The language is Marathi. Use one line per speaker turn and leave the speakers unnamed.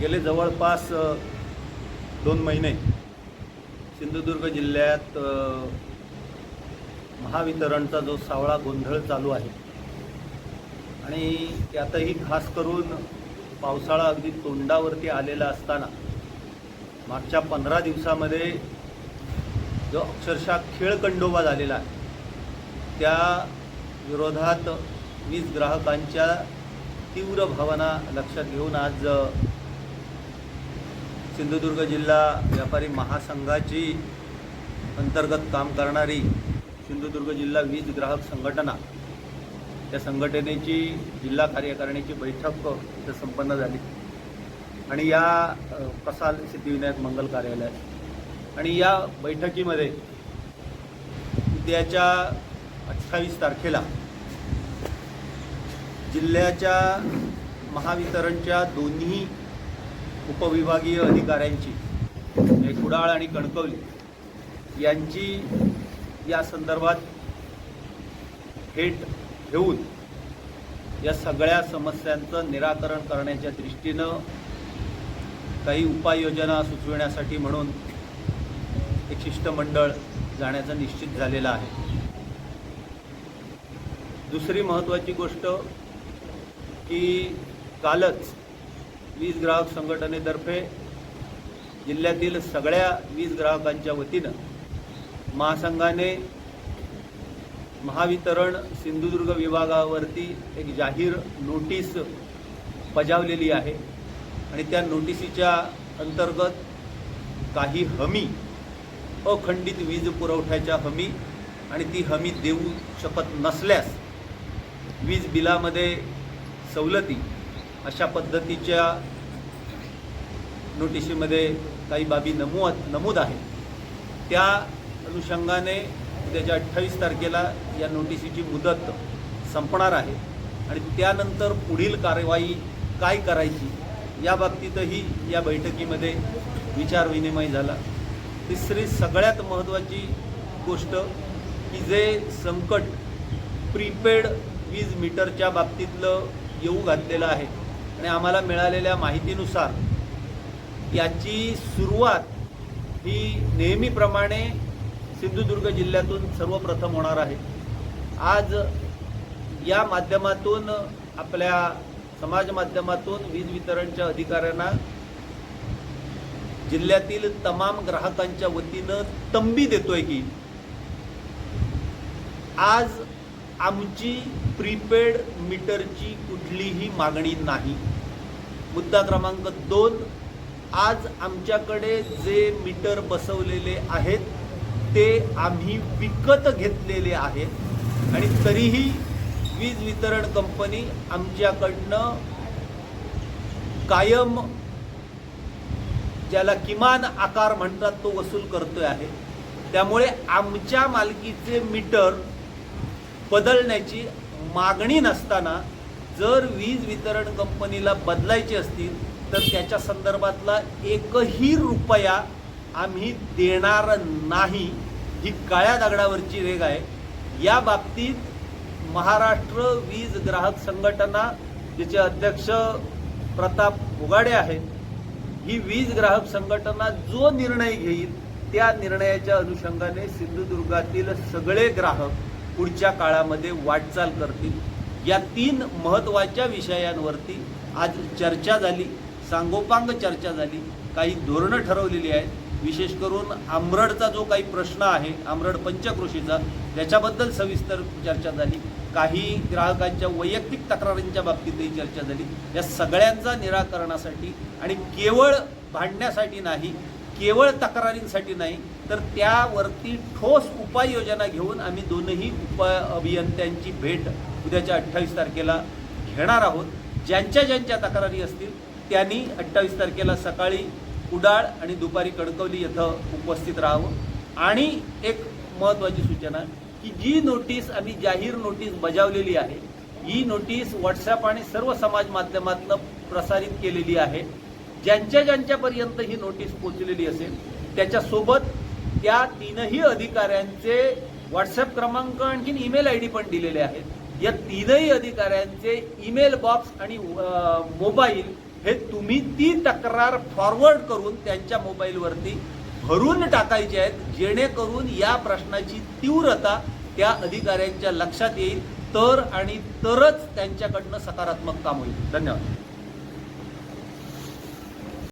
गेले जवळपास दोन महिने सिंधुदुर्ग जिल्ह्यात महावितरणचा जो सावळा गोंधळ चालू आहे. आणि त्यातही खास करून पावसाळा अगदी तोंडावरती आलेला असताना मागच्या पंधरा दिवसामध्ये जो अक्षरशः खेळकंडोबा झालेला आहे त्या विरोधात वीज ग्राहकांच्या तीव्र भावना लक्षात घेऊन आज सिंधुदुर्ग जिल्हा व्यापारी महासंघाची अंतर्गत काम करणारी सिंधुदुर्ग जिल्हा वीज ग्राहक संघटना त्या संघटनेची जिल्हा कार्यकारिणीची बैठक इथं संपन्न झाली. आणि या प्रसाद सिद्धिविनायक मंगल कार्यालय. आणि या बैठकीमध्ये उद्याच्या अठ्ठावीस तारखेला जिल्ह्याच्या महावितरणच्या दोन्ही उपविभागीय अधिकाऱ्यांची म्हणजे कुडाळ आणि कणकवली यांची या संदर्भात भेट घेऊन या सगळ्या समस्यांचं निराकरण करण्याच्या दृष्टीनं काही उपाययोजना सुचविण्यासाठी म्हणून एक शिष्टमंडळ जाण्याचं निश्चित झालेलं आहे. दुसरी महत्त्वाची गोष्ट की कालच वीज ग्राहक संघटनेतर्फे जिल्ह्यातील सगळ्या वीज ग्राहकांच्या वतीनं महासंघाने महावितरण सिंधुदुर्ग विभागावरती एक जाहीर नोटीस बजावलेली आहे. आणि त्या नोटिसीच्या अंतर्गत काही हमी अखंडित वीज पुरवठ्याच्या हमी आणि ती हमी देऊ शकत नसल्यास वीज बिलामध्ये सवलती अशा पद्धतीच्या नोटिशीमध्ये काही बाबी नमूद नमूद आहेत. त्या अनुषंगाने उद्याच्या अठ्ठावीस तारखेला या नोटिशीची मुदत संपणार आहे आणि त्यानंतर पुढील कारवाई काय करायची या बाबतीतही या बैठकीमध्ये विचारविनिमय झाला. तिसरी सगळ्यात महत्त्वाची गोष्ट की जे संकट प्रीपेड वीज मीटरच्या बाबतीतलं येऊ घातलेलं आहे आणि आम्हाला मिळालेल्या माहितीनुसार याची सुरुवात ही नेहमीप्रमाणे सिंधुदुर्ग जिल्ह्यातून सर्वप्रथम होणार आहे. आज या माध्यमातून आपल्या समाज माध्यमातून वीज वितरणच्या अधिकाऱ्यांना जिल्ह्यातील तमाम ग्राहकांच्या वतीनं तंबी देतोय की आज आमची प्रीपेड मीटरची कुठलीही मागणी नाही. मुद्दा क्रमांक दोन आज आमच्याकडे जे मीटर बसवलेले आहेत ते आम्ही विकत घेतलेले आहेत आणि तरीही वीज वितरण कंपनी आमच्याकडनं कायम ज्याला किमान आकार म्हणतात तो वसूल करतोय आहे. त्यामुळे आमच्या मालकीचे मीटर बदलण्याची मागणी नसताना जर वीज वितरण कंपनीला बदलायची असतील तर त्याच्या संदर्भातला एकही रुपया आम्ही देणार नाही ही काळ्या दगडावरची रेग आहे. या बाबतीत महाराष्ट्र वीज ग्राहक संघटना जिचे अध्यक्ष प्रताप उगाडे आहेत ही वीज ग्राहक संघटना जो निर्णय घेईल त्या निर्णयाच्या अनुषंगाने सिंधुदुर्गातील सगळे ग्राहक पुढच्या काळामध्ये वाटचाल करतील. या तीन महत्त्वाच्या विषयांवरती आज चर्चा झाली सांगोपांग चर्चा झाली काही धोरणं ठरवलेली आहेत. विशेष करून आमरडचा जो काही प्रश्न आहे आमरड पंचकृषीचा त्याच्याबद्दल सविस्तर चर्चा झाली. काही ग्राहकांच्या वैयक्तिक तक्रारींच्या बाबतीतही चर्चा झाली. या सगळ्यांचा निराकरणासाठी आणि केवळ भांडण्यासाठी नाही केवळ तक्रारींसाठी नाही तर त्यावरती ठोस उपाययोजना घेऊन आम्ही दोनही उपाय अभियंत्यांची भेट उद्याच्या अठ्ठावीस तारखेला घेणार आहोत. ज्यांच्या ज्यांच्या तक्रारी असतील त्यांनी अठ्ठावीस तारखेला सकाळी कुडाळ आणि दुपारी कणकवली इथं उपस्थित राहावं. आणि एक महत्त्वाची सूचना की जी नोटीस आम्ही जाहीर नोटीस बजावलेली आहे ही नोटीस व्हॉट्सॲप आणि सर्व समाज माध्यमातनं प्रसारित केलेली आहे. ज्यांच्या ज्यांच्यापर्यंत ही नोटीस पोचलेली असेल त्याच्यासोबत त्या तीनही अधिकाऱ्यांचे व्हॉट्सअप क्रमांक आणखीन ईमेल आय डी पण दिलेले आहेत. या तीनही अधिकाऱ्यांचे ईमेल बॉक्स आणि मोबाईल हे तुम्ही ती तक्रार फॉरवर्ड करून त्यांच्या मोबाईलवरती भरून टाकायचे आहेत जेणेकरून या प्रश्नाची तीव्रता त्या अधिकाऱ्यांच्या लक्षात येईल तर आणि तरच त्यांच्याकडनं सकारात्मक काम होईल. धन्यवाद.